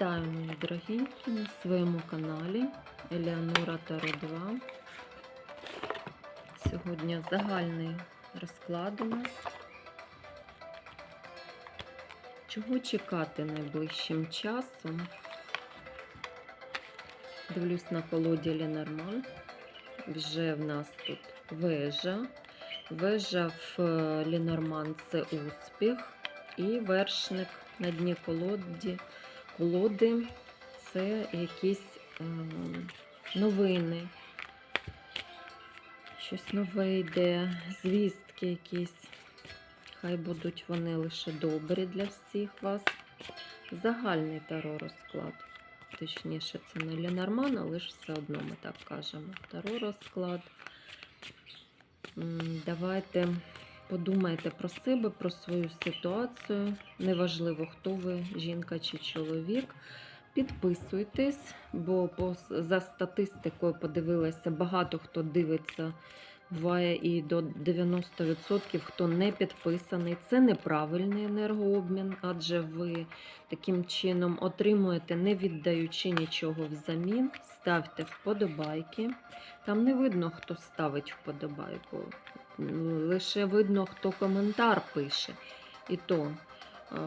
Вітаю, мої дорогі, на своєму каналі Елеонора Таро 2. Сьогодні загальний розклад у нас. Чого чекати найближчим часом? Дивлюсь на колоді Ленорман. Вже в нас тут вежа. Вежа в Ленорман це успіх. І вершник на дні колоді, колоди це якісь е, новини. Щось нове йде, звістки якісь. Хай будуть вони лише добрі для всіх вас. Загальний таро розклад. Точніше, це не Ленорман, але ж все одно ми так кажемо. Таро розклад. Давайте подумайте про себе, про свою ситуацію. Неважливо, хто ви, жінка чи чоловік. Підписуйтесь, бо за статистикою подивилася, багато хто дивиться. Буває і до 90% хто не підписаний. Це неправильний енергообмін, адже ви таким чином отримуєте, не віддаючи нічого взамін. Ставте вподобайки. Там не видно, хто ставить вподобайку. Лише видно, хто коментар пише. І то, е,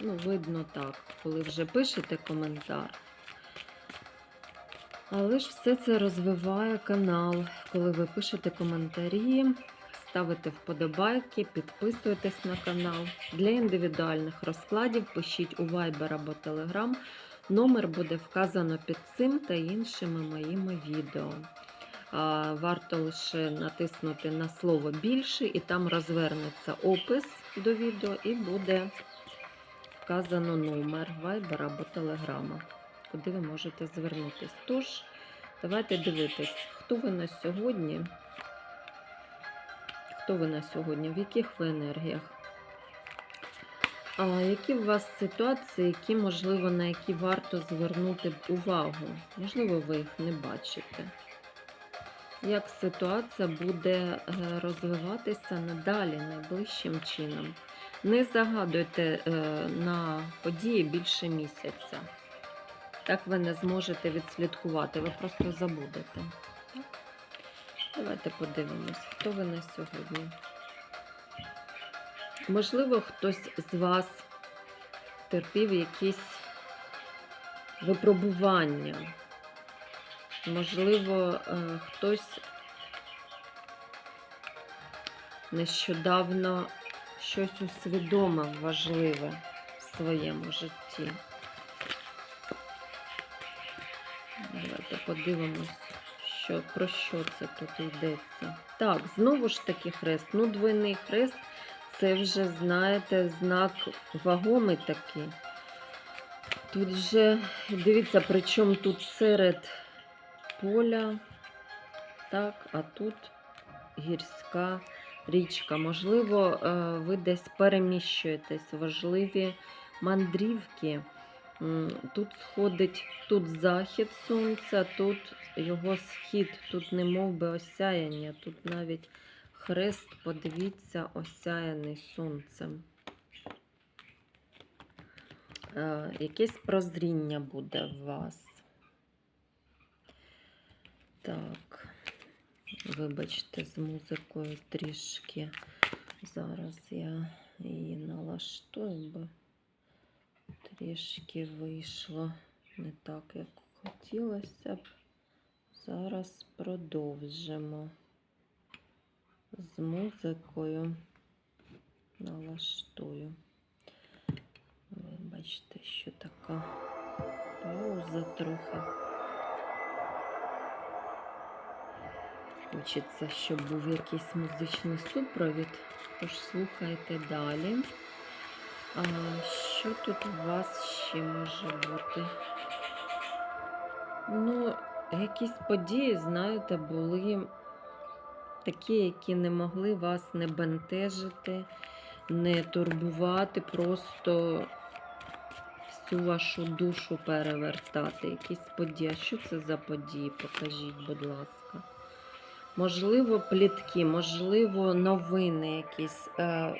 ну, видно так, коли вже пишете коментар. Але ж все це розвиває канал, коли ви пишете коментарі, ставите вподобайки, підписуєтесь на канал. Для індивідуальних розкладів пишіть у Viber або Telegram. Номер буде вказано під цим та іншими моїми відео. Варто лише натиснути на слово більше, і там розвернеться опис до відео, і буде вказано номер Viber або Telegram, куди ви можете звернутись. Тож, давайте дивитись, хто ви на сьогодні. Хто ви на сьогодні, в яких ви енергіях? А які у вас ситуації, які, можливо, на які варто звернути увагу? Можливо, ви їх не бачите. Як ситуація буде е, розвиватися надалі, найближчим чином? Не загадуйте е, на події більше місяця. Так ви не зможете відслідкувати, ви просто забудете. Давайте подивимось, хто ви на сьогодні. Можливо, хтось з вас терпів якісь випробування. Можливо, е, хтось нещодавно щось усвідомив важливе в своєму житті. Давайте подивимось, що, про що це тут йдеться. Так, знову ж таки хрест. Ну, двойний хрест це вже, знаєте, знак вагомий такий. Тут вже, дивіться, причому тут серед поля, так, а тут гірська річка. Можливо, е, ви десь переміщуєтесь, важливі мандрівки. Тут сходить тут захід сонця, тут його схід, тут не мов би осяяння, тут навіть хрест, подивіться, осяяний сонцем. Е, Якесь прозріння буде в вас. Так, вибачте, з музикою трішки. Зараз я її налаштую, бо трішки вийшло не так, як хотілося б. Зараз продовжимо з музикою. Налаштую. Вибачте, що така пауза трохи. Хочеться, щоб був якийсь музичний супровід, тож слухайте далі. А що тут у вас ще може бути? Ну, якісь події, знаєте, були такі, які не могли вас не бентежити, не турбувати, просто всю вашу душу перевертати. Якісь події. А що це за події? Покажіть, будь ласка. Можливо, плітки, можливо, новини якісь. Е,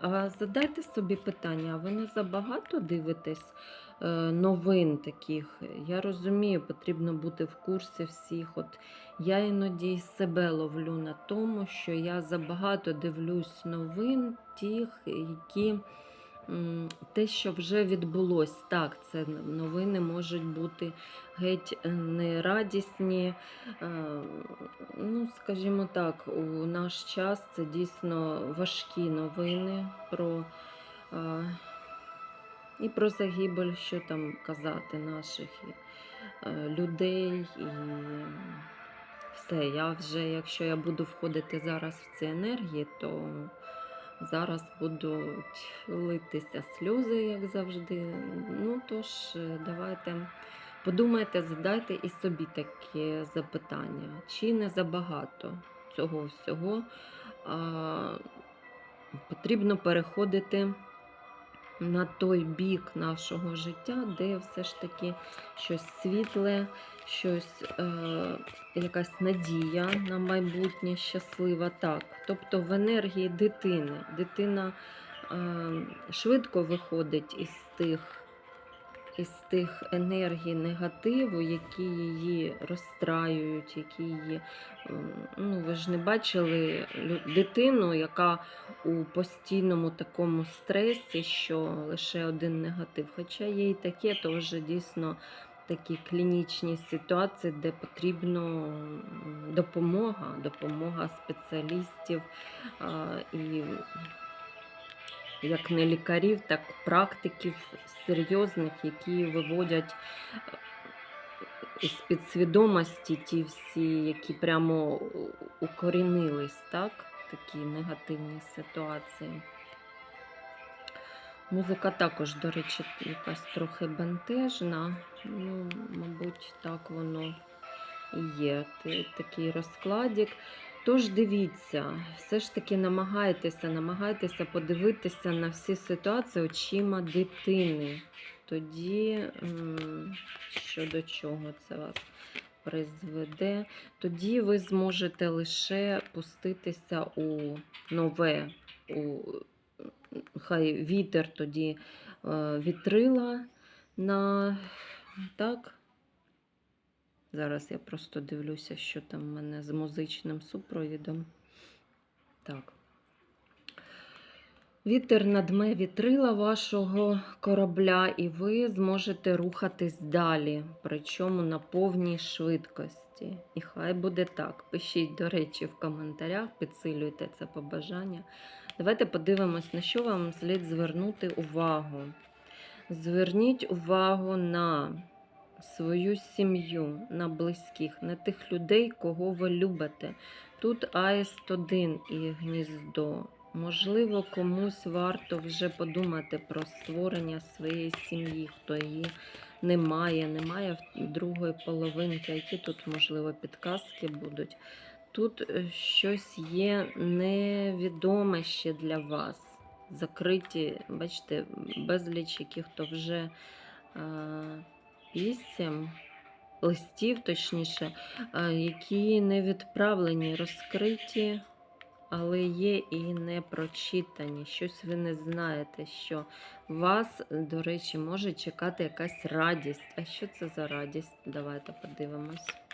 а задайте собі питання, а ви не забагато дивитесь е, новин таких? Я розумію, потрібно бути в курсі всіх. От я іноді себе ловлю на тому, що я забагато дивлюсь новин тих, які те, що вже відбулось. Так, це новини можуть бути геть е, нерадісні. Е, Ну, скажімо так, у наш час це дійсно важкі новини про е, і про загибель, що там казати, наших людей. І все. Я вже, якщо я буду входити зараз в ці енергії, то зараз будуть литися сльози, як завжди. Ну тож, е, давайте. Подумайте, задайте і собі таке запитання, чи не забагато цього всього а, потрібно переходити на той бік нашого життя, де все ж таки щось світле, щось, е, якась надія на майбутнє щаслива. Так. Тобто в енергії дитини. Дитина е, швидко виходить із тих із тих енергій негативу, які її розстраюють, які її. Ну, ви ж не бачили дитину, яка у постійному такому стресі, що лише один негатив. Хоча є і таке, то вже дійсно такі клінічні ситуації, де потрібно м, допомога, допомога спеціалістів і як не лікарів, так і практиків серйозних, які виводять е, із підсвідомості ті всі, які прямо укорінились, так? Такі негативні ситуації. Музика також, до речі, якась трохи бентежна. Ну, мабуть, так воно і є. Такий розкладик. Тож дивіться, все ж таки намагайтеся, намагайтеся подивитися на всі ситуації очима дитини. Тоді що до чого це вас призведе, тоді ви зможете лише пуститися у нове, у хай вітер тоді е, вітрила на так. Зараз я просто дивлюся, що там в мене з музичним супровідом. Так. Вітер надме вітрила вашого корабля, і ви зможете рухатись далі, причому на повній швидкості. І хай буде так. Пишіть, до речі, в коментарях, підсилюйте це побажання. Давайте подивимось, на що вам слід звернути увагу. Зверніть увагу на свою сім'ю, на близьких, на тих людей, кого ви любите. Тут аїст один і гніздо. Можливо, комусь варто вже подумати про створення своєї сім'ї, хто її не має, немає другої половинки, які тут, можливо, підказки будуть. Тут е, щось є невідоме ще для вас. Закриті, бачите, безліч яких то вже е, пісім, листів, точніше, е, які не відправлені, розкриті, але є і не прочитані. Щось ви не знаєте, що вас, до речі, може чекати якась радість. А що це за радість? Давайте подивимось.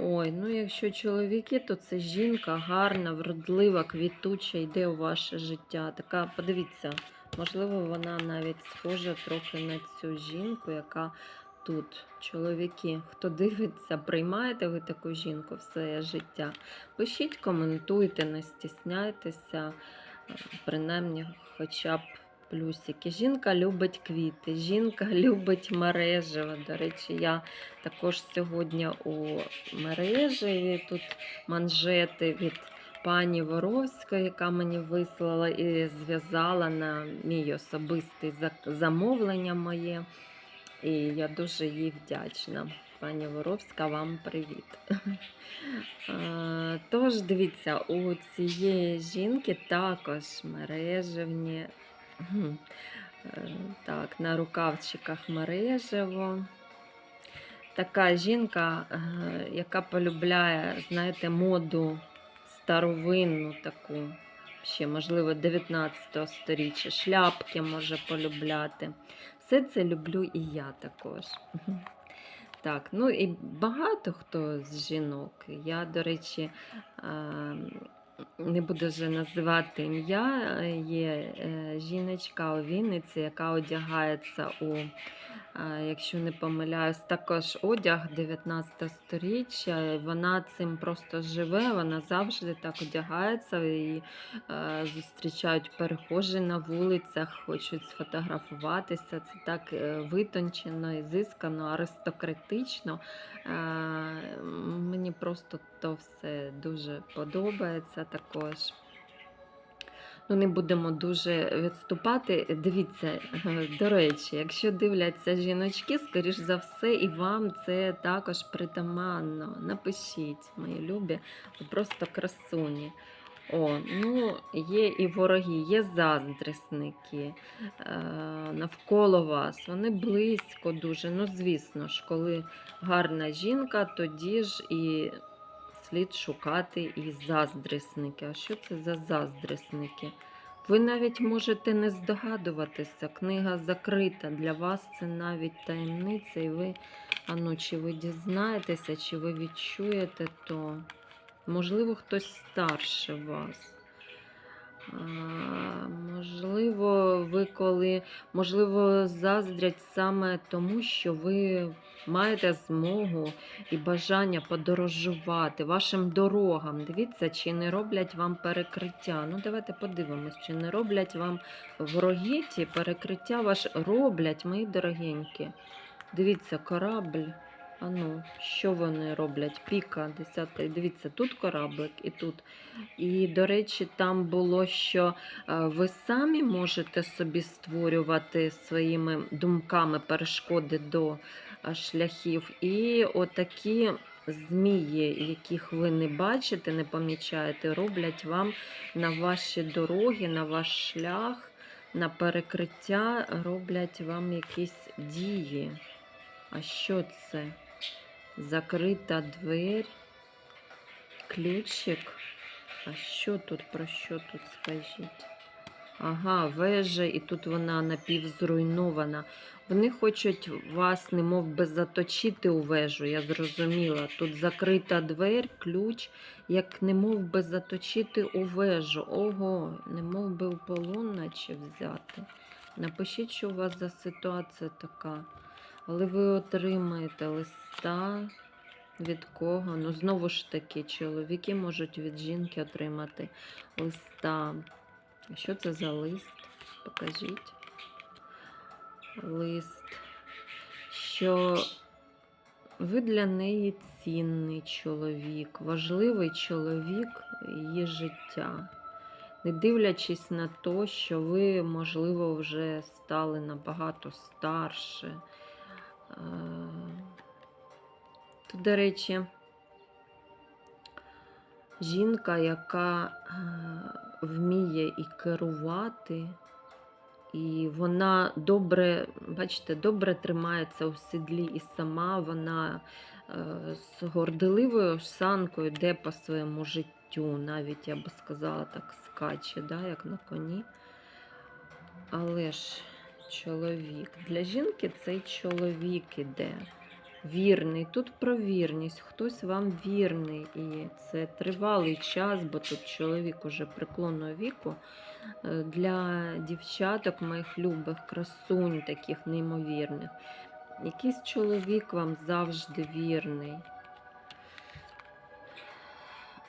Ой, ну якщо чоловіки, то це жінка гарна, вродлива, квітуча, йде у ваше життя. Така, подивіться, можливо, вона навіть схожа трохи на цю жінку, яка тут. Чоловіки, хто дивиться, приймаєте ви таку жінку в своє життя? Пишіть, коментуйте, не стісняйтеся, е, принаймні, хоча б плюсики. Жінка любить квіти, жінка любить мережево. До речі, я також сьогодні у мережеві тут манжети від пані Воровської, яка мені вислала і зв'язала на мій особистий замовлення моє. І я дуже їй вдячна. Пані Воровська, вам привіт. Тож, дивіться, у цієї жінки також мережевні. Е, Так, на рукавчиках мережево. Така жінка, е, яка полюбляє, знаєте, моду старовинну таку, ще, можливо, 19 сторіччя, шляпки може полюбляти. Все це люблю і я також. Так, ну і багато хто з жінок. Я, до речі, а, не буду вже називати ім'я. Є е, жіночка у Вінниці, яка одягається у, якщо не помиляюсь, також одяг 19 сторіччя. Вона цим просто живе, вона завжди так одягається і е, зустрічають перехожі на вулицях, хочуть сфотографуватися. Це так е, витончено, ізискано, аристократично. Е, Мені просто то все дуже подобається також. Ну, не будемо дуже відступати. Дивіться, до речі, якщо дивляться жіночки, скоріш за все, і вам це також притаманно. Напишіть, мої любі, просто красуні. О, ну, є і вороги, є заздрісники е, навколо вас. Вони близько дуже. Ну, звісно ж, коли гарна жінка, тоді ж і слід шукати і заздрісники. А що це за заздрісники? Ви навіть можете не здогадуватися, книга закрита. Для вас це навіть таємниця, і ви, а ну, чи ви дізнаєтеся, чи ви відчуєте то. Можливо, хтось старше вас. Можливо, ви коли, можливо, заздрять саме тому, що ви маєте змогу і бажання подорожувати вашим дорогам. Дивіться, чи не роблять вам перекриття. Ну, давайте подивимось, чи не роблять вам вороги ті перекриття ваш роблять, мої дорогенькі. Дивіться, корабль. А ну, що вони роблять? Піка 10. Дивіться, тут кораблик і тут. І, до речі, там було, що е, ви самі можете собі створювати своїми думками перешкоди до е, шляхів. І отакі змії, яких ви не бачите, не помічаєте, роблять вам на ваші дороги, на ваш шлях, на перекриття, роблять вам якісь дії. А що це? Закрита двері, ключик. А що тут, про що тут скажіть? Ага, вежа, і тут вона напівзруйнована. Вони хочуть вас, немов би, заточити у вежу, я зрозуміла. Тут закрита двері, ключ, як немов би заточити у вежу. Ого, немов би в полон наче взяти. Напишіть, що у вас за ситуація така. Але ви отримаєте листа від кого? Ну, знову ж таки, чоловіки можуть від жінки отримати листа. Що це за лист? Покажіть. Лист. Що ви для неї цінний чоловік, важливий чоловік її життя. Не дивлячись на те, що ви, можливо, вже стали набагато старше. Тут, до речі, жінка, яка е, вміє і керувати, і вона добре, бачите, добре тримається у сідлі, і сама вона е, з горделивою осанкою йде по своєму життю, навіть я би сказала так, скаче, да, як на коні. Але ж чоловік. Для жінки цей чоловік іде. Вірний. Тут про вірність. Хтось вам вірний. І це тривалий час, бо тут чоловік уже преклонного віку. Е, Для дівчаток, моїх любих, красунь, таких неймовірних. Якийсь чоловік вам завжди вірний.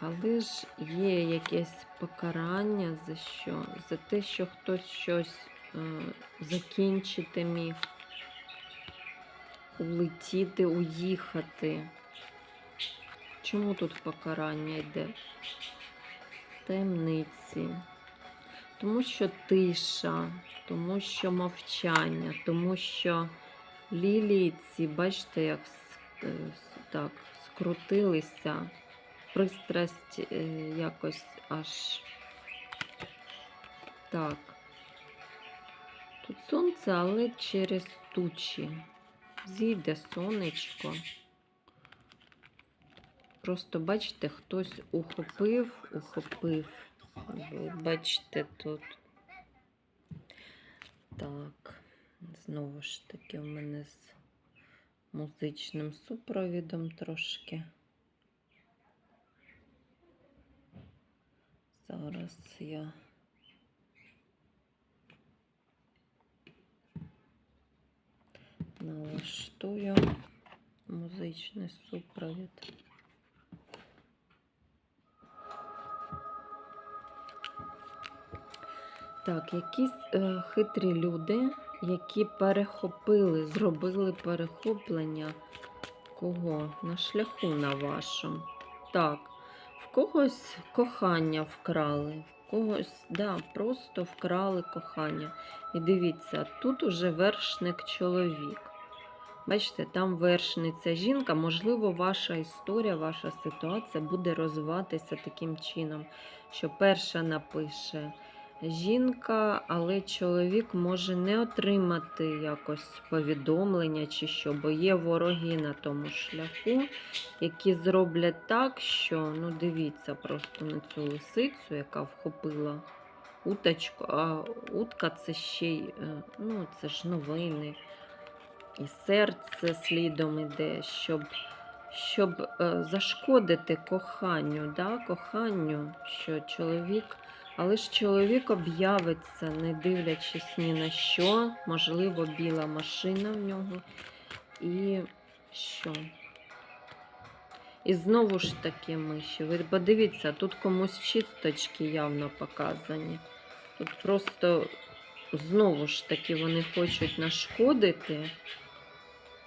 Але ж є якесь покарання за що? За те, що хтось щось закінчити міг, улетіти, уїхати. Чому тут покарання йде? Таємниці. Тому що тиша, тому що мовчання, тому що лілії ці, бачите, як е, так, скрутилися. Пристрасть е, якось аж так. Тут сонце, але через тучі. Зійде сонечко. Просто бачите, хтось ухопив, ухопив Вибачте тут. Так, знову ж таки, в мене з музичним супровідом трошки. Зараз я. Налаштую музичний супровід. Так, якісь е, хитрі люди, які перехопили, зробили перехоплення кого? На шляху на вашому. Так, в когось кохання вкрали, в когось, да, просто вкрали кохання. І дивіться, тут уже вершник чоловік. Бачите, там вершниця жінка, можливо, ваша історія, ваша ситуація буде розвиватися таким чином, що перша напише жінка, але чоловік може не отримати якось повідомлення чи що, бо є вороги на тому шляху, які зроблять так, що ну дивіться просто на цю лисицю, яка вхопила уточку, а утка це ще й е, ну, це ж новини. І серце слідом іде, щоб, щоб е, зашкодити коханню, да? коханню, що чоловік, але ж чоловік об'явиться, не дивлячись ні на що, можливо, біла машина в нього. І що? І знову ж таки миші. Ви подивіться, тут комусь чисточки явно показані. Тут просто знову ж таки вони хочуть нашкодити.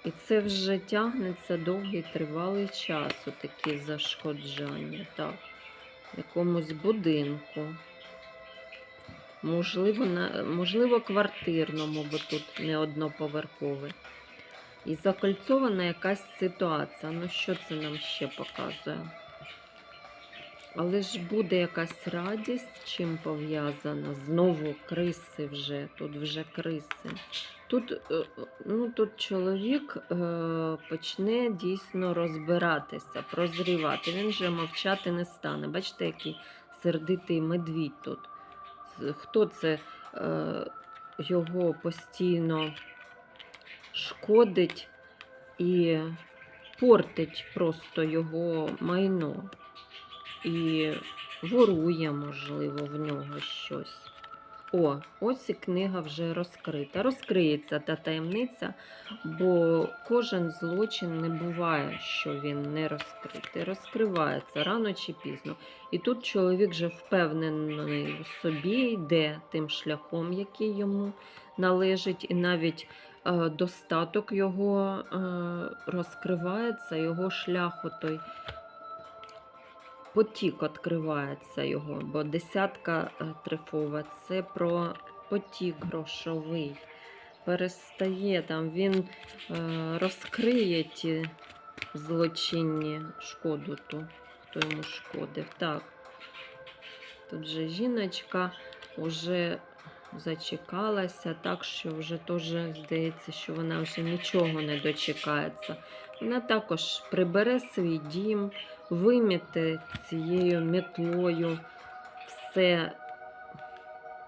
І це вже тягнеться довгий тривалий час, такі зашкоджання. Так, якомусь будинку. Можливо, на, можливо, квартирному, бо тут не одноповерхове. І закольцована якась ситуація. Ну, що це нам ще показує? Але ж буде якась радість, чим пов'язана. Знову криси вже, тут вже криси. Тут, е, ну, тут чоловік е, почне дійсно розбиратися, прозрівати. Він же мовчати не стане. Бачите, який сердитий медвідь тут. Хто це е, його постійно шкодить і портить просто його майно. І ворує, можливо, в нього щось. О, ось і книга вже розкрита. Розкриється та таємниця, бо кожен злочин не буває, що він не розкритий. Розкривається рано чи пізно. І тут чоловік вже впевнений в собі, йде тим шляхом, який йому належить, і навіть е, достаток його е, розкривається, його шлях отой потік відкривається його, бо десятка е, трифова це про потік грошовий. Перестає там, він е, розкриє ті злочинні шкоду ту, хто йому шкодив. Так. Тут же жіночка вже зачекалася, так що вже теж здається, що вона вже нічого не дочекається. Вона також прибере свій дім, виміти цією метлою все.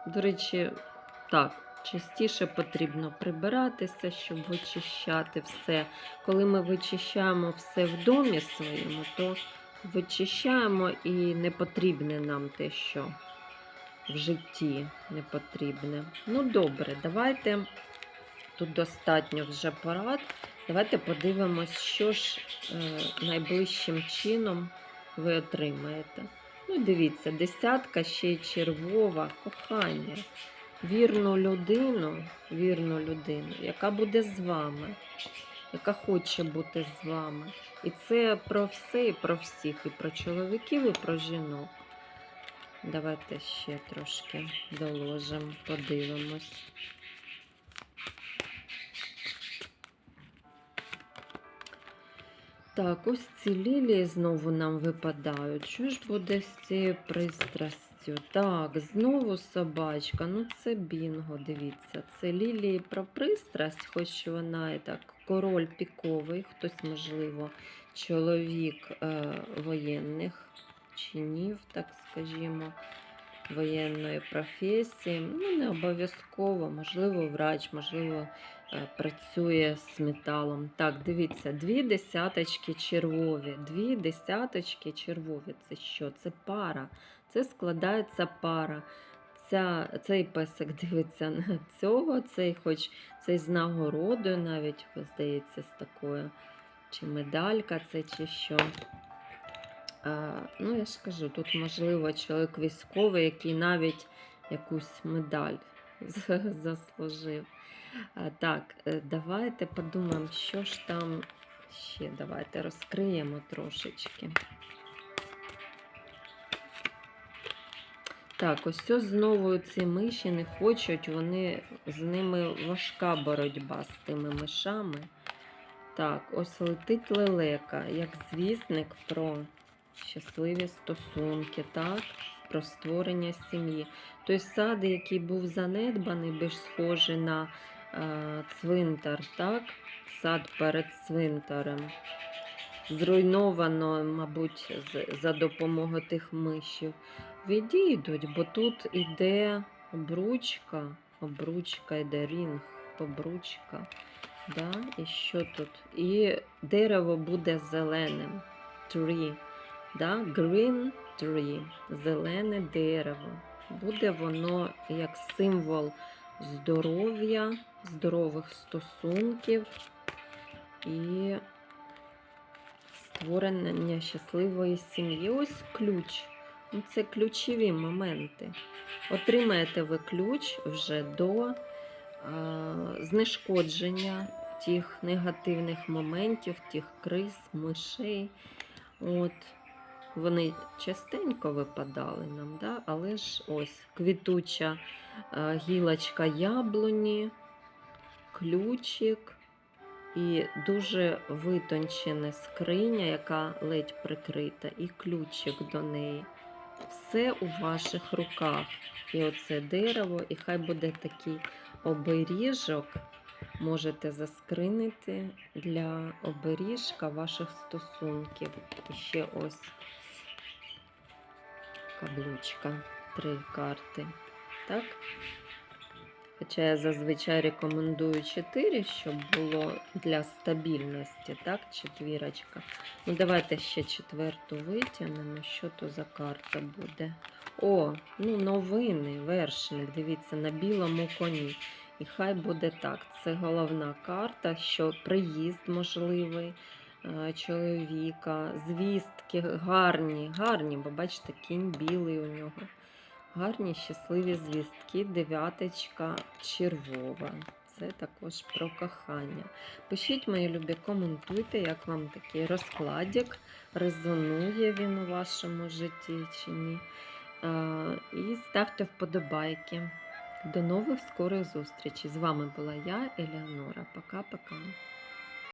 До речі, так, частіше потрібно прибиратися, щоб вичищати все. Коли ми вичищаємо все в домі своєму, то вичищаємо і не потрібне нам те, що в житті не потрібне. Ну, добре, давайте. Тут достатньо вже порад. Давайте подивимось, що ж е, найближчим чином ви отримаєте. Ну, дивіться, десятка ще й червова, кохання. Вірну людину, вірну людину, яка буде з вами, яка хоче бути з вами. І це про все і про всіх, і про чоловіків, і про жінок. Давайте ще трошки доложимо, подивимось. Так, ось ці лілії знову нам випадають. Що ж буде з цією пристрастю? Так, знову собачка. Ну, це бінго, дивіться. Це лілії про пристрасть, хоч вона і так король піковий, хтось, можливо, чоловік е, воєнних чинів, так скажімо. воєнної професії. Ну, не обов'язково, можливо, врач, можливо, працює з металом. Так, дивіться, дві десяточки червові. Дві десяточки червові. Це що? Це пара. Це складається пара. Ця, цей песик дивиться на цього, цей хоч цей з нагородою навіть, здається, з такою. Чи медалька це, чи що. А, ну, я ж кажу, тут, можливо, чоловік військовий, який навіть якусь медаль заслужив. Так, е, давайте подумаємо, що ж там ще. Давайте розкриємо трошечки. Так, ось знову ці миші не хочуть, вони з ними важка боротьба з тими мишами. Так, ось летить лелека, як звісник про щасливі стосунки, так? Про створення сім'ї. Той сад, який був занедбаний, більш схожий на цвинтар, так? Сад перед цвинтарем. Зруйновано, мабуть, за допомогою тих мишів. Відійдуть, бо тут іде обручка, обручка йде рінг, обручка. Да? І що тут? І дерево буде зеленим. Tree. Да? Green tree. Зелене дерево. Буде воно як символ здоров'я, здорових стосунків і створення щасливої сім'ї. Ось ключ. Ну, Це ключові моменти. Отримаєте ви ключ вже до а, знешкодження тих негативних моментів, тих криз, мишей. От. Вони частенько випадали нам, да? але ж ось квітуча а, гілочка яблуні, ключик і дуже витончена скриня, яка ледь прикрита, і ключик до неї. Все у ваших руках. І оце дерево, і хай буде такий оберіжок. Можете заскринити для оберіжка ваших стосунків. І ще ось каблучка, три карти. Так? Хоча я зазвичай рекомендую 4, щоб було для стабільності, так, четвірочка. Ну, давайте ще четверту витягнемо. Що то за карта буде? О, ну новини, вершник, дивіться, на білому коні. І хай буде так. Це головна карта, що приїзд можливий е, чоловіка, звістки гарні, гарні, бо бачите, кінь білий у нього. Гарні щасливі звістки, дев'яточка червова. Це також про кохання. Пишіть, мої любі, коментуйте, як вам такий розкладик, резонує він у вашому житті чи ні. І ставте вподобайки. До нових скорих зустрічей. З вами була я, Елеонора. Пока-пока.